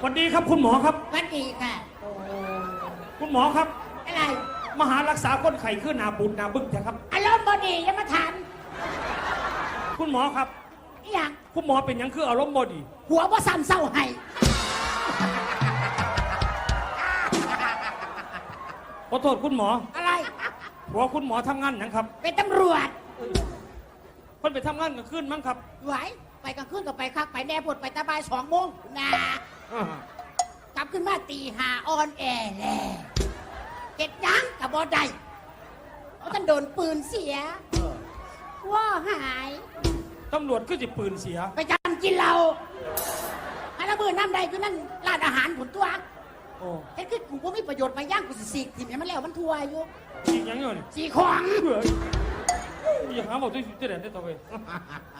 สวัสดีครับคุณหมอครับ วันดีค่ะ คุณหมอครับ อะไรมาหารักษาคนไข้ขึ้นหนาบุญนาบึ้งนะครับ อารมณ์บดีอยังมาถามคุณหมอครับ อหย่างคุณหมอเป็นหยังคืออารมณ์บดี หัวว่าซ้ำเศร้าให้ขอโทษคุณหมออะไร หัวคุณหมอทำงานหยังครับเป็นตำรวจเพิ่นไปทำงานกลางคืนมั้งครับไหว ไปกลางคืนก็ไปคักไปแน่ปวดไปตะบายสองโมงนะอ่ากลับขึ้นมาตีหาออนแอร์แล่เก็ดหยังกับบอได้เพราะท่านโดนปืนเสียว่าหายตำรวจคือจิปืนเสีย ไปจำกินเราอันละมือน้ำใดคือนั่นร้านอาหารผุนตัวโอ้เห็นคือกูก็มีประโยชน์ไปย่างกูสิสีกถิ่มให้มันแล้วมันทัวอยู่ยิงหยังอยู่นี่สีของเฮ้ย อย่าหาบอกที่สุดที่ไหนได้ต่อไป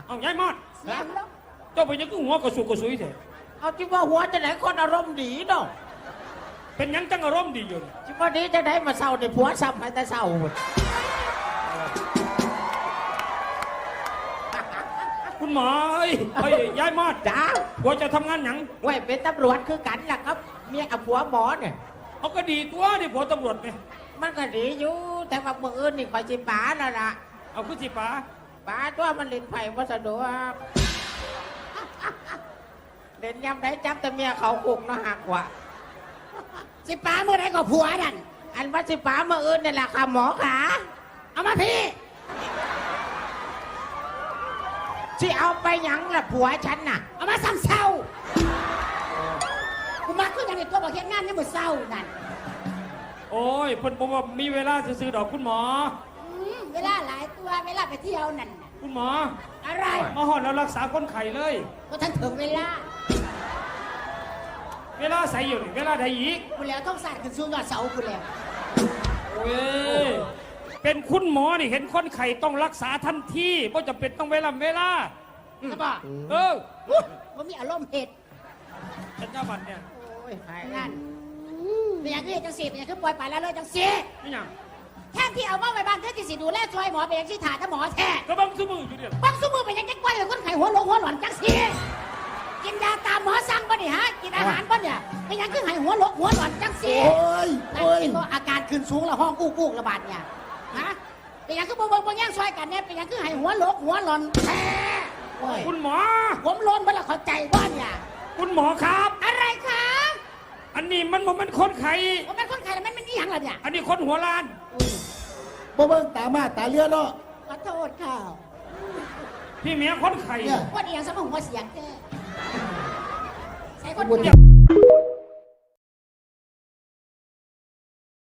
เอาย้ายมอดเสียงแล้วเจ้าไปยังคือหัวกระสุกกระสุยแท้เอาที่ว่าหัวจะไหนคนอารมณ์ดีเนาะเป็นหยังจังอารมณ์ดีอยู่นี่ที่ว่านี้จะไหนมาเศร้าในผัวซ้ำให้แต่เศร้าหมดคุณหมอเฮ้ยเฮ้ยย้ายมอดจ้าหัวจะทำงานหยังไว้เป็นตำรวจคือกันล่ะครับ เมียกับผัวหมอเนี่ยเอาก็ดีตัวดิผัวตำรวจเนี่ยมันก็ดีอยู่แต่ว่าเมื่ออื่นนี่คอยจิป๋าแล้วล่ะ เอาคือสิป๋าป๋าตัวมันเล่นไผ่วัสะดวกเล่นยำไหนจับแต่เมียเขาคุกเนาะหักกว่าสิป้าเมื่อไรก็ผัวนั่นอันว่าสิป๋าเมื่ออื่นนี่แหละค่ะหมอขาเอามาพี่ที่เอาไปหยังล่ะผัวฉันน่ะ เอามาซ้ำเศร้ากูมาขึ้นอย่างนี้ตัวบอกเฮ็ดงานนี่มือเศร้านั่นโอ้ยเพิ่นบอกว่ามีเวลาซื้อๆดอกคุณหมอ อืมเวลาหลาย ตัวเวลาไปเที่ยวนั่นน่ะคุณหมออะไรมาหอดแล้วรักษาคนไข้เลย ก็ท่านถึงเวลาเวลาใส่อยู่นี่เวลาใดอีกกูแล้วต้องสาดขึ้นสูงยอดเสากูแล้วโอ้ยเป็นคุณหมอนี่เห็นคนไข้ต้องรักษาทันทีเพราะจะเป็นต้องเวลาเวลาใช่ปะเออว่ามีอารมณ์เห็ดเป็นเจ้าบัตรเนี่ยโอ้ยหายนั่นเป็นอย่างคือเฮ็ดจังสีเป็นอย่างคือปล่อยไปแล้วเลยจังสีนี่หยัง แท่นที่เอามาไว้บ้านเพื่อที่สิดูแลช่วยหมอเป็นอย่างที่ถ่าถ้าหมอแท้ก็บังซื้อมืออยู่เนี่ยบางสมือเป็นอย่างจะกล้วยคนไข้หัวโลงหัวหลอนจังสีกินยาตามหมอสั่งป่ะนี่ฮะกินอาหารป่ะเนี่ยเป็นอย่างคือไห้หัวโลงหัวหลอนจังสีโอ้ยนั่นโอ้ยเป็นตัวอาการขึ้นสูงแล้วห้องกู้กู้ระบาดเนี่ยฮะเป็นอย่างคือบ่เบิ่งบ่แย่งช่วยกันเนี่ยเป็นอย่างคือไห้หัวโลกหัวหลอนแท้โอ้ยคุณหมอ ผมโลนบ่ละเข้าใจว่าเนี่ยคุณหมอครับ อะไรคะอันนี้มันบ่แมันคนไข้ผมเป็นคนไข้แล้วมันมันนี่หยังล่ะเนี่ย อันนี้คนหัวล้าน บ่เบิ่งตามาตาเลือเนาะขอโทษค่ะพี่เมียคนไข้เนี่ยว่าดีหยังสมองหัวเสียงแท้ใส่คนบ่ไข้ได้